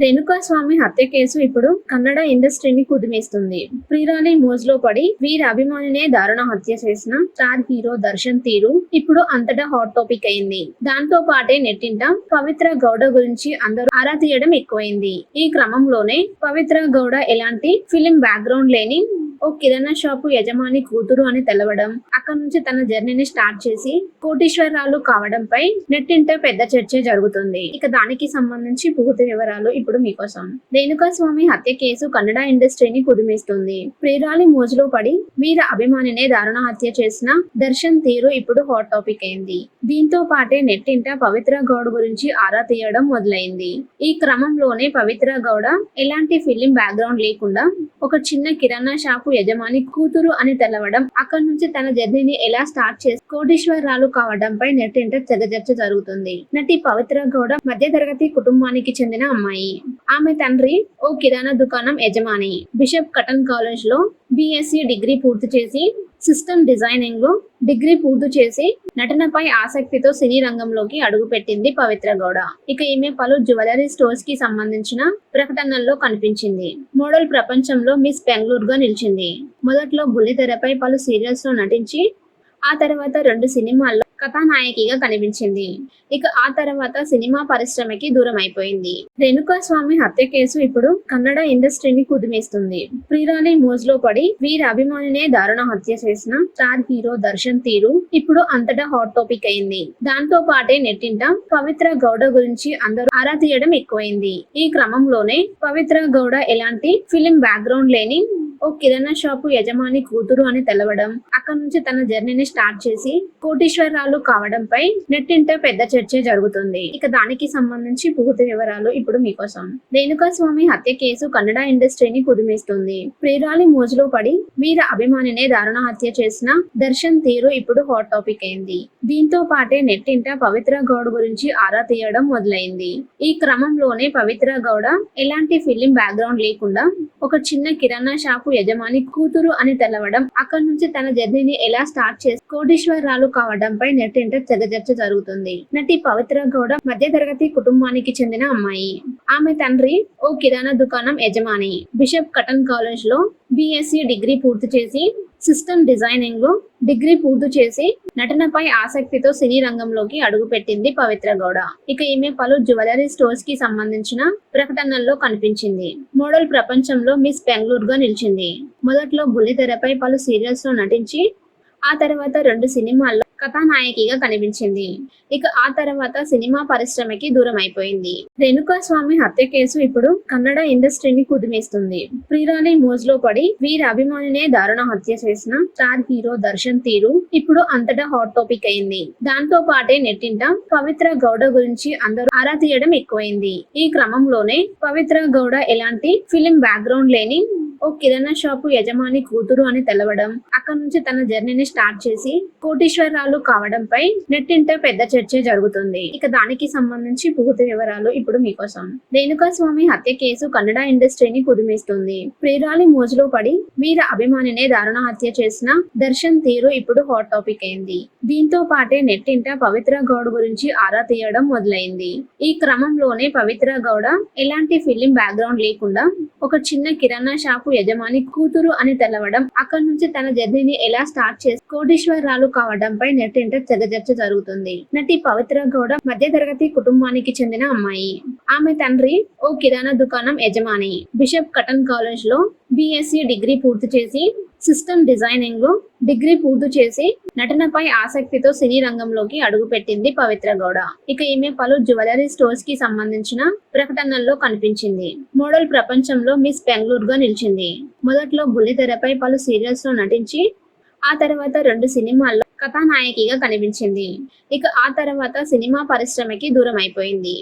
రేణుకాస్వామి హత్య కేసు ఇప్పుడు కన్నడ ఇండస్ట్రీని కుదిమేస్తుంది. ప్రిరాని మోజులో పడి వీరి అభిమానినే దారుణ హత్య చేసిన స్టార్ హీరో దర్శన్ తీరు ఇప్పుడు అంతటా హాట్ టాపిక్ అయింది. దాంతో పాటే నెట్టింట పవిత్ర గౌడ గురించి అందరూ ఆరా తీయడం ఎక్కువైంది. ఈ క్రమంలోనే పవిత్ర గౌడ ఎలాంటి ఫిలిం బ్యాక్గ్రౌండ్ లేని ఓ కిరాణా షాపు యజమాని కూతురు అని తెలవడం అక్కడ నుంచి తన జర్నీని స్టార్ట్ చేసి కోటీశ్వరరాలు కావడంపై నెట్టింట పెద్ద చర్చ జరుగుతుంది. ఇక దానికి సంబంధించి పూర్తి వివరాలు ఇప్పుడు మీకోసం. రేణుకా స్వామి హత్య కేసు కన్నడ ఇండస్ట్రీని కుదిమేస్తుంది. ప్రియురాలి మోజులో పడి వీర అభిమానినే దారుణ హత్య చేసిన దర్శన్ తీరు ఇప్పుడు హాట్ టాపిక్ అయింది. దీంతో పాటే నెట్టింట పవిత్ర గౌడ్ గురించి ఆరా తీయడం మొదలైంది. ఈ క్రమంలోనే పవిత్ర గౌడ ఎలాంటి ఫిలిం బ్యాక్గ్రౌండ్ లేకుండా ఒక చిన్న కిరాణా షాపు యజమాని కూతురు అని తెలవడం అక్కడి నుంచి తన జర్నీని ఎలా స్టార్ట్ చేసి కోటీశ్వరరాలు కావడంపై నెట్టింట తెగ చర్చ జరుగుతుంది. నటి పవిత్ర గౌడ మధ్య తరగతి కుటుంబానికి చెందిన అమ్మాయి. ఆమె తండ్రి ఓ కిరాణా దుకాణం యజమాని. బిషప్ కటన్ కాలేజ్లో ఎంబీఎస్సీ డిగ్రీ పూర్తి చేసి సిస్టమ్ డిజైనింగ్లో డిగ్రీ పూర్తి చేసి నటనపై ఆసక్తితో సినీ రంగంలోకి అడుగుపెట్టింది పవిత్ర గౌడ. ఇక ఈమె పలు జ్యువెలరీ స్టోర్స్కి సంబంధించిన ప్రకటనల్లో కనిపించింది. మోడల్ ప్రపంచంలో మిస్ బెంగళూరు గా నిలిచింది. మొదట్లో బుల్లితెరపై పలు సీరియల్స్లో నటించి ఆ తర్వాత రెండు సినిమాల్లో కథానాయకిగా కనిపించింది. ఇక ఆ తర్వాత సినిమా పరిశ్రమకి దూరం అయిపోయింది రేణుకా స్వామి హత్య కేసు ఇప్పుడు కన్నడ ఇండస్ట్రీని కుదిమేస్తుంది. ప్రీరాని మోజ్లో పడి వీరి అభిమానినే దారుణ హత్య చేసిన స్టార్ హీరో దర్శన్ తీరు ఇప్పుడు అంతటా హాట్ టాపిక్ అయింది. దాంతో పాటే నెట్టింట పవిత్ర గౌడ గురించి అందరూ ఆరా తీయడం ఎక్కువైంది. ఈ క్రమంలోనే పవిత్ర గౌడ ఎలాంటి ఫిలిం బ్యాక్గ్రౌండ్ లేని ఓ కిరాణా షాపు యజమాని కూతురు అని తెలవడం అక్కడ నుంచి తన జర్నీని స్టార్ట్ చేసి కోటీశ్వరరాలు కావడంపై నెట్టింట పెద్ద చర్చ జరుగుతుంది. ఇక దానికి సంబంధించి పూర్తి వివరాలు ఇప్పుడు మీకోసం. రేణుకా స్వామి హత్య కేసు కన్నడ ఇండస్ట్రీని కుదిమేస్తుంది. ప్రియురాలి మోజులో పడి వీర అభిమానినే దారుణ హత్య చేసిన దర్శన్ తీరు ఇప్పుడు హాట్ టాపిక్ అయింది. దీంతో పాటే నెట్టింట పవిత్ర గౌడ్ గురించి ఆరా తీయడం మొదలైంది. ఈ క్రమంలోనే పవిత్ర గౌడ ఎలాంటి ఫిలిం బ్యాక్గ్రౌండ్ లేకుండా ఒక చిన్న కిరాణా షాపు యజమాని కూతురు అని తెలవడం అక్కడి నుంచి తన జర్నీని ఎలా స్టార్ట్ చేసి కోటీశ్వరరాలు కావడంపై నెట్టింట తెగ చర్చ జరుగుతుంది. నటి పవిత్ర గౌడ మధ్య తరగతి కుటుంబానికి చెందిన అమ్మాయి. ఆమె తండ్రి ఓ కిరాణా దుకాణం యజమాని. బిషప్ కటన్ కాలేజ్లో బిఎస్సి డిగ్రీ పూర్తి చేసి సిస్టమ్ డిజైనింగ్లో డిగ్రీ పూర్తి చేసి నటనపై ఆసక్తితో సినీ రంగంలోకి అడుగుపెట్టింది పవిత్ర గౌడ. ఇక ఈమె పలు జ్యువెలరీ స్టోర్స్కి సంబంధించిన ప్రకటనల్లో కనిపించింది. మోడల్ ప్రపంచంలో మిస్ బెంగళూరు గా నిలిచింది. మొదట్లో బుల్లితెరపై పలు సీరియల్స్లో నటించి ఆ తర్వాత రెండు సినిమాల్లో కథానాయకిగా కనిపించింది. ఇక ఆ తర్వాత సినిమా పరిశ్రమకి దూరం అయిపోయింది రేణుకా స్వామి హత్య కేసు ఇప్పుడు కన్నడ ఇండస్ట్రీని కుదిమేస్తుంది. ప్రిరాని మోజులో పడి వీరి అభిమానినే దారుణ హత్య చేసిన స్టార్ హీరో దర్శన్ తీరు ఇప్పుడు అంతటా హాట్ టాపిక్ అయింది. దాంతో పాటే నెట్టింట పవిత్ర గౌడ గురించి అందరూ ఆరా తీయడం ఎక్కువైంది. ఈ క్రమంలోనే పవిత్ర గౌడ ఎలాంటి ఫిలిం బ్యాక్గ్రౌండ్ లేని ఓ కిరాణా షాపు యజమాని కూతురు అని తెలవడం అక్కడ నుంచి తన జర్నీని స్టార్ట్ చేసి కోటీశ్వరరాలు కావడంపై నెట్టింట పెద్ద చర్చ జరుగుతుంది. ఇక దానికి సంబంధించి పూర్తి వివరాలు ఇప్పుడు మీకోసం. రేణుకా స్వామి హత్య కేసు కన్నడ ఇండస్ట్రీని కుదిమేస్తుంది. ప్రియురాలి మోజులో పడి వీర అభిమానినే దారుణ హత్య చేసిన దర్శన్ తీరు ఇప్పుడు హాట్ టాపిక్ అయింది. దీంతో పాటే నెట్టింట పవిత్ర గౌడ్ గురించి ఆరా తీయడం మొదలైంది. ఈ క్రమంలోనే పవిత్ర గౌడ ఎలాంటి ఫిలిం బ్యాక్గ్రౌండ్ లేకుండా ఒక చిన్న కిరాణా షాపు యజమాని కూతురు అని తెలవడం అక్కడి నుంచి తన జర్నీని ఎలా స్టార్ట్ చేసి కోటీశ్వరరాలు కావడంపై నెట్టింట చెగ చర్చ జరుగుతుంది. నటి పవిత్ర గౌడ మధ్య తరగతి కుటుంబానికి చెందిన అమ్మాయి. ఆమె తండ్రి ఓ కిరాణా దుకాణం యజమాని. బిషప్ కటన్ కాలేజ్లో బిఎస్సి డిగ్రీ పూర్తి చేసి సిస్టమ్ డిజైనింగ్లో డిగ్రీ పూర్తి చేసి నటనపై ఆసక్తితో సినీ రంగంలోకి అడుగుపెట్టింది పవిత్ర గౌడ. ఇక ఈమె పలు జ్యువెలరీ స్టోర్స్కి సంబంధించిన ప్రకటనల్లో కనిపించింది. మోడల్ ప్రపంచంలో మిస్ బెంగళూరు గా నిలిచింది. మొదట్లో బుల్లితెరపై పలు సీరియల్స్లో నటించి ఆ తర్వాత రెండు సినిమాల్లో కథానాయకిగా కనిపించింది. ఇక ఆ తర్వాత సినిమా పరిశ్రమకి దూరం అయిపోయింది